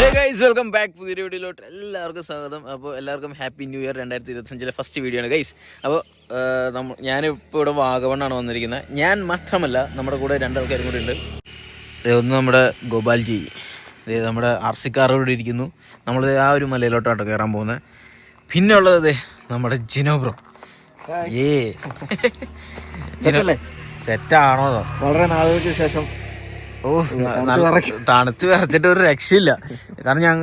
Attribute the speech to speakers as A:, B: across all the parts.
A: Guys welcome back പുതിയ വീഡിയോയിലോട്ട് എല്ലാവർക്കും സ്വാഗതം. അപ്പോൾ എല്ലാവർക്കും ഹാപ്പി ന്യൂ ഇയർ രണ്ടായിരത്തി ഇരുപത്തഞ്ചിലെ ഫസ്റ്റ് വീഡിയോ ആണ് ഗൈസ് അപ്പോൾ നമ്മൾ ഞാനിപ്പോൾ ഇവിടെ വാഗമണ്ണാണ് വന്നിരിക്കുന്നത് ഞാൻ മാത്രമല്ല നമ്മുടെ കൂടെ രണ്ടാൾക്കാരും കൂടി ഉണ്ട്. ഒന്ന് നമ്മുടെ ഗോപാൽജി. നമ്മുടെ ആർ സി കാർ ഇവിടെ ഇരിക്കുന്നു. നമ്മൾ ആ ഒരു മലയിലോട്ടാണ് കയറാൻ പോകുന്നത് പിന്നെ ഉള്ളത് അതെ നമ്മുടെ ജിനോ ബ്രോ. ഏ സെറ്റാണോ
B: വളരെ നാളുകൾക്ക് ശേഷം
A: ഓ തണുത്ത് വിറച്ചിട്ട് ഒരു രക്ഷയില്ല. കാരണം ഞാൻ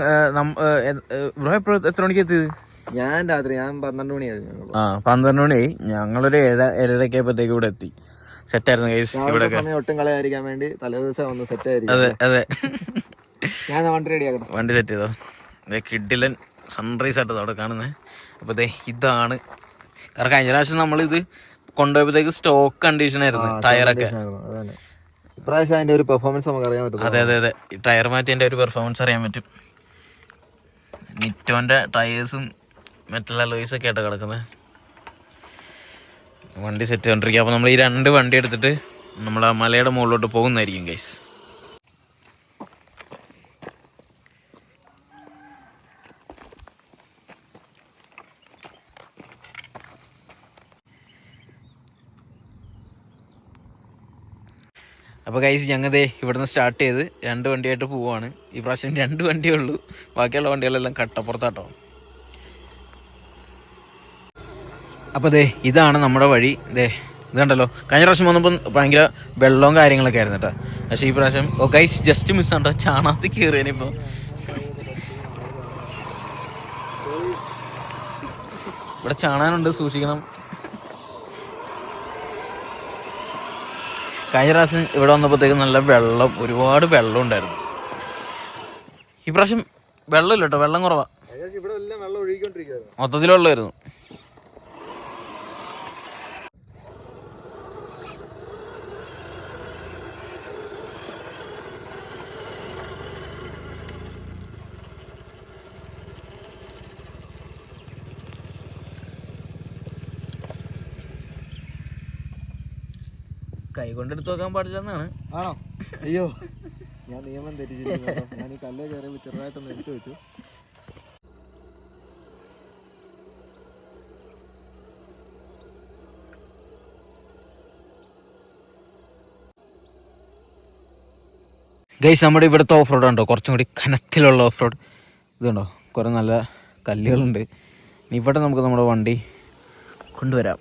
A: ബ്രോ എപ്പോഴും എത്ര മണിക്ക് എത്തിയത്?
B: ഞാൻ രാത്രി ഞാൻ പന്ത്രണ്ട് മണിയായിരുന്നു
A: ആ പന്ത്രണ്ട് മണിയായി ഞങ്ങളൊരു ഏഴ ആയപ്പോഴത്തേക്ക് ഇവിടെ എത്തി. സെറ്റായിരുന്നു കേസ് ഇവിടെ
B: ഒട്ടും കളയായിരിക്കാൻ വേണ്ടി തലേദിവസം വന്ന് സെറ്റ് ആയിരിക്കും.
A: അതെ അതെ.
B: ഞാൻ വണ്ടി റെഡി ആക്കണം.
A: വണ്ടി സെറ്റ് ചെയ്തോ? കിഡിലൻ സൺറൈസ് ആയിട്ട് അവിടെ കാണുന്നത് അപ്പോൾ ദേ ഇതാണ്. കാരണം കഴിഞ്ഞ പ്രാവശ്യം നമ്മളിത് കൊണ്ടുപോയപ്പോഴത്തേക്ക് സ്റ്റോക്ക് കണ്ടീഷൻ ആയിരുന്നു ടയറൊക്കെ
B: ഇപ്രാവശ്യം അതിന്റെ ഒരു പെർഫോമൻസ് നമുക്ക് അറിയാൻ പറ്റും.
A: അതെ അതെ അതെ. ടയർ മാറ്റിന്റെ ഒരു പെർഫോമൻസ് അറിയാൻ പറ്റും. നിറ്റോന്റെ ടയേഴ്സും മെറ്റൽ അലോയ്സ് ഒക്കെ ആയിട്ട് കിടക്കുന്നത് വണ്ടി സെറ്റ് ചെയ്തോണ്ടിരിക്കുക അപ്പോൾ നമ്മൾ ഈ രണ്ട് വണ്ടി എടുത്തിട്ട് നമ്മൾ ആ മലയുടെ മുകളിലോട്ട് പോകുന്നതായിരിക്കും ഗൈസ് അപ്പോൾ കൈസ് ഞങ്ങതേ ഇവിടുന്ന് സ്റ്റാർട്ട് ചെയ്ത് രണ്ട് വണ്ടിയായിട്ട് പോവാണ്. ഈ പ്രാവശ്യം രണ്ട് വണ്ടിയേ ഉള്ളൂ. ബാക്കിയുള്ള വണ്ടികളെല്ലാം കട്ടപ്പുറത്താട്ടോ. അപ്പോൾ ദേ ഇതാണ് നമ്മുടെ വഴി. ദേ ഇതുണ്ടല്ലോ. കഴിഞ്ഞ പ്രാവശ്യം വന്നപ്പോൾ ഭയങ്കര വെള്ളവും കാര്യങ്ങളൊക്കെ ആയിരുന്നു കേട്ടോ പക്ഷേ ഈ പ്രാവശ്യം ഓ കൈസ് ജസ്റ്റ് മിസ് ആണ്ടോ ചാണാത്തി കയറിയനിപ്പോൾ ഇവിടെ ചാണാനുണ്ട് സൂക്ഷിക്കണം. കഴിഞ്ഞ പ്രാവശ്യം ഇവിടെ വന്നപ്പോഴത്തേക്ക് നല്ല വെള്ളം ഒരുപാട് വെള്ളം ഉണ്ടായിരുന്നു. ഈ പ്രാവശ്യം വെള്ളമില്ല കേട്ടോ വെള്ളം കുറവാ. മൊത്തത്തിൽ വെള്ളമായിരുന്നു. കൈ കൊണ്ടെടുത്ത് പാടില്ല എന്നാണ്.
B: ആണോ? അയ്യോ ഞാൻ നിയമം തെറ്റിച്ചിരിക്കുന്നു. ഞാൻ ഈ കല്ലേ കയറിയപ്പോൾ ചെറുതായിട്ടൊന്ന് എടുത്തു വെച്ചു.
A: ഗൈസ് നമ്മുടെ ഇവിടുത്തെ ഓഫ് റോഡ് ഉണ്ടോ കുറച്ചും കൂടി കനത്തിലുള്ള ഓഫ് റോഡ് ഇതുണ്ടോ? കുറേ നല്ല കല്ലുകളുണ്ട്. ഇവിടെ നമുക്ക് നമ്മുടെ വണ്ടി കൊണ്ടുവരാം.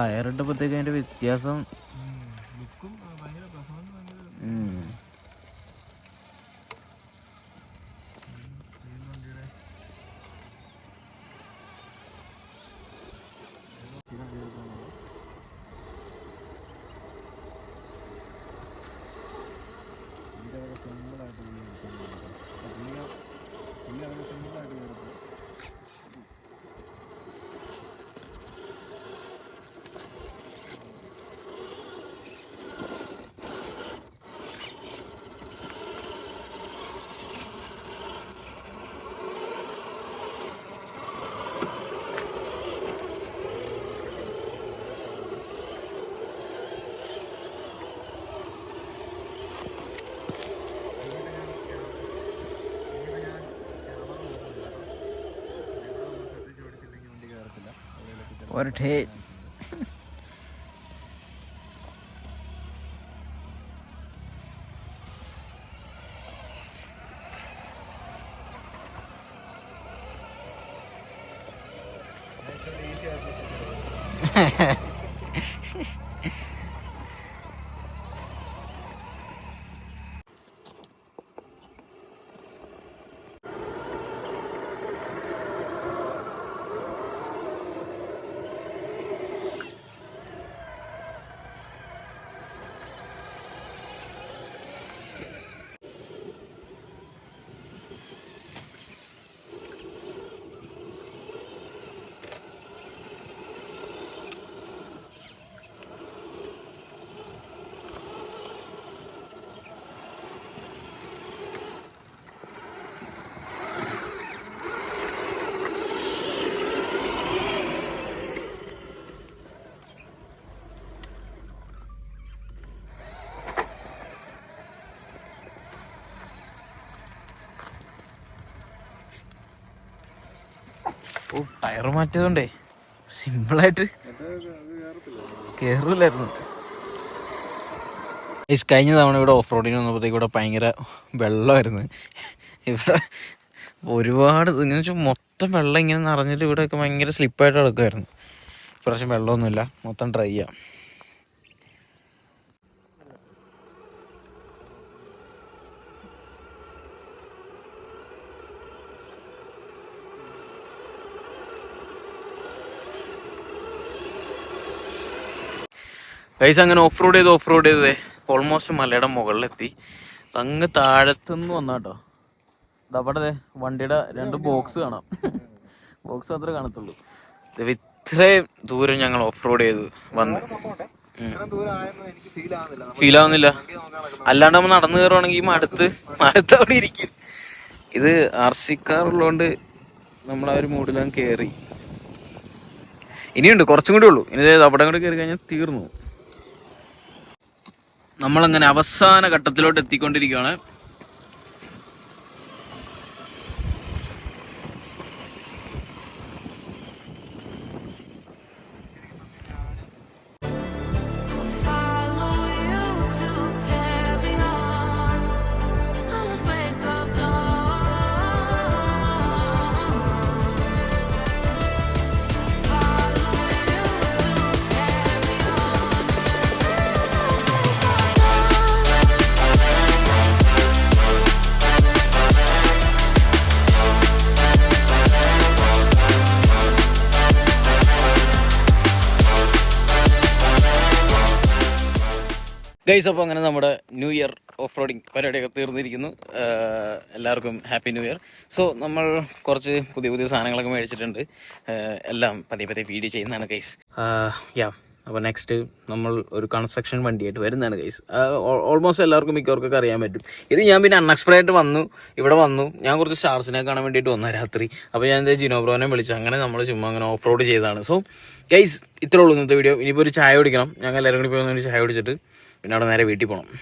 A: ടയർ ഇട്ടപ്പോഴത്തേക്ക് അതിന്റെ വ്യത്യാസം
B: What a
A: hit. Oh tyre മാറ്റിയതുകൊണ്ടേ സിമ്പിളായിട്ട് കയറില്ലായിരുന്നു കഴിഞ്ഞ തവണ ഇവിടെ ഓഫ് റോഡിന് വന്നപ്പോഴത്തേക്ക് ഇവിടെ ഭയങ്കര വെള്ളമായിരുന്നു. ഇവിടെ ഒരുപാട് എന്ന് വെച്ചാൽ മൊത്തം വെള്ളം ഇങ്ങനെ നിറഞ്ഞിട്ട് ഇവിടെയൊക്കെ ഭയങ്കര സ്ലിപ്പായിട്ട് കിടക്കുമായിരുന്നു ഇപ്രാവശ്യം വെള്ളമൊന്നുമില്ല മൊത്തം ഡ്രൈ ആ. ഗൈസ് അങ്ങനെ ഓഫ് റോഡ് ചെയ്ത് ഓഫ് റോഡ് ചെയ്തേ ഓൾമോസ്റ്റ് മലയുടെ മുകളിലെത്തി. അങ്ങ് താഴത്തുനിന്ന് വന്നാട്ടോ. ദേ വണ്ടിയുടെ രണ്ട് ബോക്സ് കാണാം. ബോക്സ് മാത്രമേ കാണത്തുള്ളൂ. ഇത്രയും ദൂരം ഞങ്ങൾ ഓഫ് റോഡ് ചെയ്തു വന്ന്.
B: ഫീൽ ആവുന്നില്ല.
A: അല്ലാണ്ട് നമ്മൾ നടന്നു കയറുവാണെങ്കിൽ മടുത്ത് മടുത്ത് അവിടെ ഇരിക്കും. ഇത് ആർ സി കാർ ഉള്ളതുകൊണ്ട് നമ്മൾ ആ ഒരു മൂഡിലാണ് കയറി ഇനിയുണ്ട് കുറച്ചും കൂടി ഉള്ളൂ. ഇനി അവിടെ കൂടെ കയറി കഴിഞ്ഞാൽ തീർന്നു. നമ്മളങ്ങനെ അവസാന ഘട്ടത്തിലോട്ട് എത്തിക്കൊണ്ടിരിക്കുകയാണ്. ഗൈസ് അപ്പോൾ അങ്ങനെ നമ്മുടെ ന്യൂ ഇയർ ഓഫ് റോഡിങ് പരിപാടിയൊക്കെ തീർന്നിരിക്കുന്നു. എല്ലാവർക്കും ഹാപ്പി ന്യൂ ഇയർ സോ നമ്മൾ കുറച്ച് പുതിയ പുതിയ സാധനങ്ങളൊക്കെ മേടിച്ചിട്ടുണ്ട്. എല്ലാം പതിയെ പതിയെ വീഡിയോ ചെയ്യുന്നതാണ് ഗൈസ് യാ അപ്പോൾ നെക്സ്റ്റ് നമ്മൾ ഒരു കൺസ്ട്രക്ഷൻ വണ്ടിയായിട്ട് വരുന്നതാണ് ഗൈസ് ഓൾമോസ്റ്റ് എല്ലാവർക്കും മിക്കവർക്കൊക്കെ അറിയാൻ പറ്റും. ഇത് ഞാൻ പിന്നെ അൺഎക്സ്പെക്റ്റഡ് വന്നു ഇവിടെ വന്നു. ഞാൻ കുറച്ച് സ്റ്റാർസിനെ കാണാൻ വേണ്ടിയിട്ട് വന്ന രാത്രി. അപ്പോൾ ഞാൻ എന്താ ജിനോബ്രോനെ വിളിച്ചു. അങ്ങനെ നമ്മൾ ചുമ്മാ അങ്ങനെ ഓഫ് റോഡ് ചെയ്തതാണ്. സോ ഗൈസ് ഇത്രേ ഉള്ളൂ ഇന്നത്തെ വീഡിയോ ഇനിയിപ്പോൾ ഒരു ചായ കുടിക്കണം. ഞങ്ങൾ എല്ലാവരും കൂടി പോയി ഒരു ചായ കുടിച്ചിട്ട് പിന്നെ അവിടെ നേരെ വീട്ടിൽ പോകണം